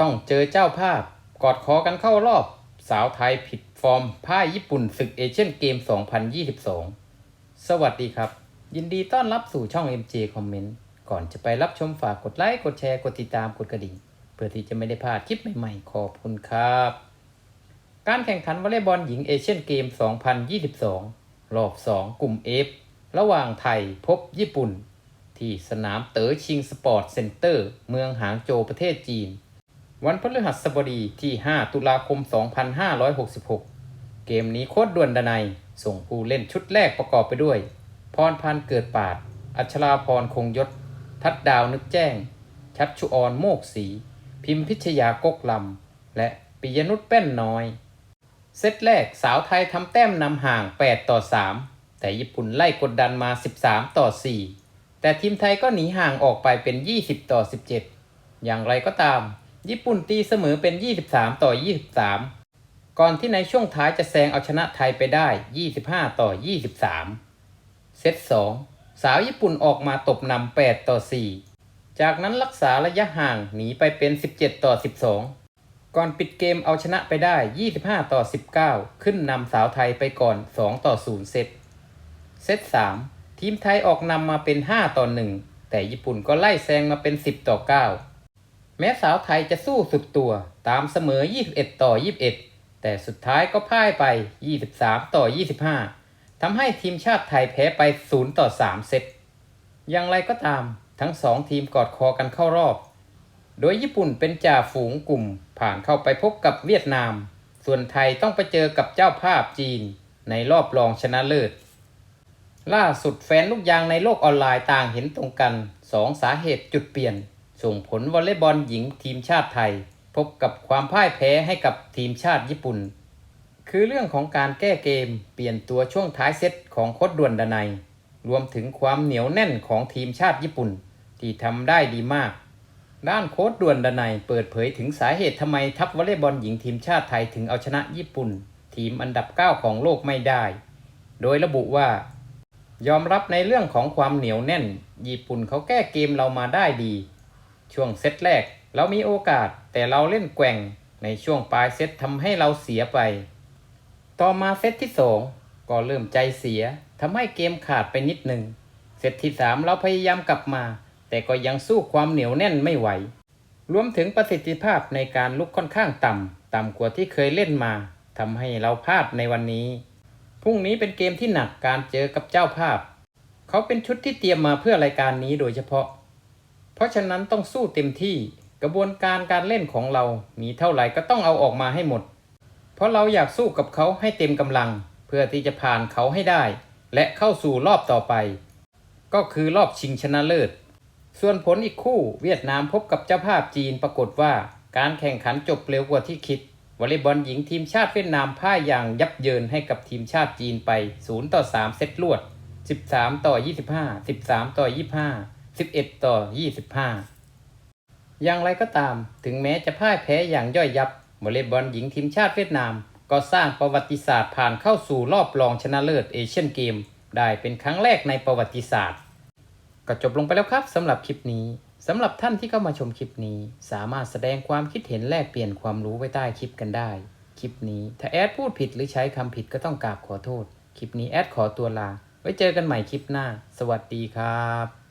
ต้องเจอเจ้าภาพ กอดคอกันเข้ารอบ สาวไทยผิดฟอร์มพ่ายญี่ปุ่นศึกเอเชียนเกม 2022 สวัสดีครับ ยินดีต้อนรับสู่ช่อง MJ Comment ก่อนจะไปรับชมฝากกดไลค์ กดแชร์ กดติดตามกดกระดิ่ง เพื่อที่จะไม่ได้พลาดคลิปใหม่ๆ ขอบคุณครับ การแข่งขันวอลเลย์บอลหญิงเอเชียนเกม 2022 รอบ 2 กลุ่ม F ระหว่างไทยพบญี่ปุ่น ที่สนามเต๋อชิงสปอร์ตเซ็นเตอร์ เมืองหางโจวประเทศจีน วันพฤหัสบดีที่ 5 ตุลาคม 2566 เกมนี้โคตรด่วนดนัยส่งผู้เล่นชุดแรกประกอบไปด้วย พรพันธ์เกิดปาด อัชราพรคงยศ ทัดดาวนึกแจ้ง ชัดชุออนโมกสี พิมพิชยากกลำ และปิยนุชแป้นน้อย เซตแรกสาวไทยทำแต้มนำห่าง 8 ต่อ 3 แต่ญี่ปุ่นไล่กดดันมา 13 ต่อ 4 แต่ทีมไทยก็หนีห่างออกไปเป็น 20 ต่อ 17 อย่างไรก็ตาม ญี่ปุ่นตีเสมอเป็น 23 ต่อ 23 ก่อนที่ในช่วงท้ายจะแซงเอาชนะไทยไปได้ 25 ต่อ 23 เซต 2 สาวญี่ปุ่นออกมาตบนำ 8 ต่อ 4 จากนั้นรักษาระยะห่างหนีไปเป็น 17 ต่อ 12 ก่อนปิดเกมเอาชนะไปได้ 25 ต่อ 19 ขึ้นนำสาวไทยไปก่อน 2 ต่อ 0 เซต เซต 3 ทีมไทยออกนำมาเป็น 5 ต่อ 1 แต่ญี่ปุ่นก็ไล่แซงมาเป็น 10 ต่อ 9 แม้สาวไทยจะสู้สุดตัวตามเสมอ 21 ต่อ 21 แต่สุดท้ายก็พ่ายไป 23 ต่อ 25 ทำให้ทีมชาติไทยแพ้ไป 0 ต่อ 3 เซต อย่างไรก็ตามทั้งสองทีมกอดคอกันเข้ารอบ โดยญี่ปุ่นเป็นจ่าฝูงกลุ่มผ่านเข้าไปพบกับเวียดนาม ส่วนไทยต้องไปเจอกับเจ้าภาพจีนในรอบรองชนะเลิศ ล่าสุดแฟนลูกยางในโลกออนไลน์ต่างเห็นตรงกัน 2 สาเหตุจุดเปลี่ยน ส่งผลวอลเลย์บอลหญิงทีมชาติไทย พบกับความพ่ายแพ้ให้กับทีมชาติญี่ปุ่น คือเรื่องของการแก้เกมเปลี่ยนตัวช่วงท้ายเซตของโคดด่วนดนัย รวมถึงความเหนียวแน่นของทีมชาติญี่ปุ่น ที่ทำได้ดีมาก ด้านโค้ดด่วนดนัยเปิดเผยถึงสาเหตุทำไมทัพวอลเลย์บอลหญิงทีมชาติไทยถึงเอาชนะญี่ปุ่น ทีมอันดับ 9 ของโลกไม่ได้ โดยระบุว่ายอมรับในเรื่องของความเหนียวแน่น ญี่ปุ่นเขาแก้เกมเรามาได้ดี ช่วงเซตแรกเรามีโอกาสแต่เราเล่นแกว่งในช่วงปลายเซตทำให้เราเสียไป ต่อมาเซตที่ 2 ก็เริ่มใจเสียทำให้เกมขาดไปนิดหนึ่งเซตที่ 3 เราพยายามกลับมา แต่ก็ยังสู้ความเหนียวแน่นไม่ไหว รวมถึงประสิทธิภาพในการลุกค่อนข้างต่ำต่ำกว่าที่เคยเล่นมาทำให้เราพลาดในวันนี้พรุ่งนี้เป็นเกมที่หนักการเจอกับเจ้าภาพ เขาเป็นชุดที่เตรียมมาเพื่อรายการนี้โดยเฉพาะ เพราะฉะนั้นต้องสู้เต็มที่กระบวนการการเล่นของเรามีเท่าไหร่ก็ต้องเอาออกมาให้หมด เพราะเราอยากสู้กับเขาให้เต็มกำลัง เพื่อที่จะผ่านเขาให้ได้ และเข้าสู่รอบต่อไป ก็คือรอบชิงชนะเลิศ ส่วนผลอีกคู่เวียดนามพบกับเจ้าภาพจีนปรากฏว่าการแข่งขันจบเร็วกว่าที่คิดวอลเลย์บอลหญิงทีมชาติเวียดนามพ่ายอย่างยับเยินให้กับทีมชาติจีนไป 0 ต่อ 3 เซตรวด 13 ต่อ 25 13 ต่อ 25 11 ต่อ 25 อย่างไรก็ตาม ถึงแม้จะพ่ายแพ้อย่างย่อยยับวอลเลย์บอลหญิงทีมชาติเวียดนาม ก็สร้างประวัติศาสตร์ผ่านเข้าสู่รอบรองชนะเลิศเอเชียนเกม ได้เป็นครั้งแรกในประวัติศาสตร์ ก็จบลงไปแล้วครับสำหรับคลิปนี้สำหรับท่านที่เข้ามาชมคลิปนี้ สามารถแสดงความคิดเห็นแลกเปลี่ยนความรู้ไว้ใต้คลิปกันได้ คลิปนี้ถ้าแอดพูดผิดหรือใช้คำผิดก็ต้องกราบขอโทษ คลิปนี้แอดขอตัวลา ไว้เจอกันใหม่คลิปหน้า สวัสดีครับ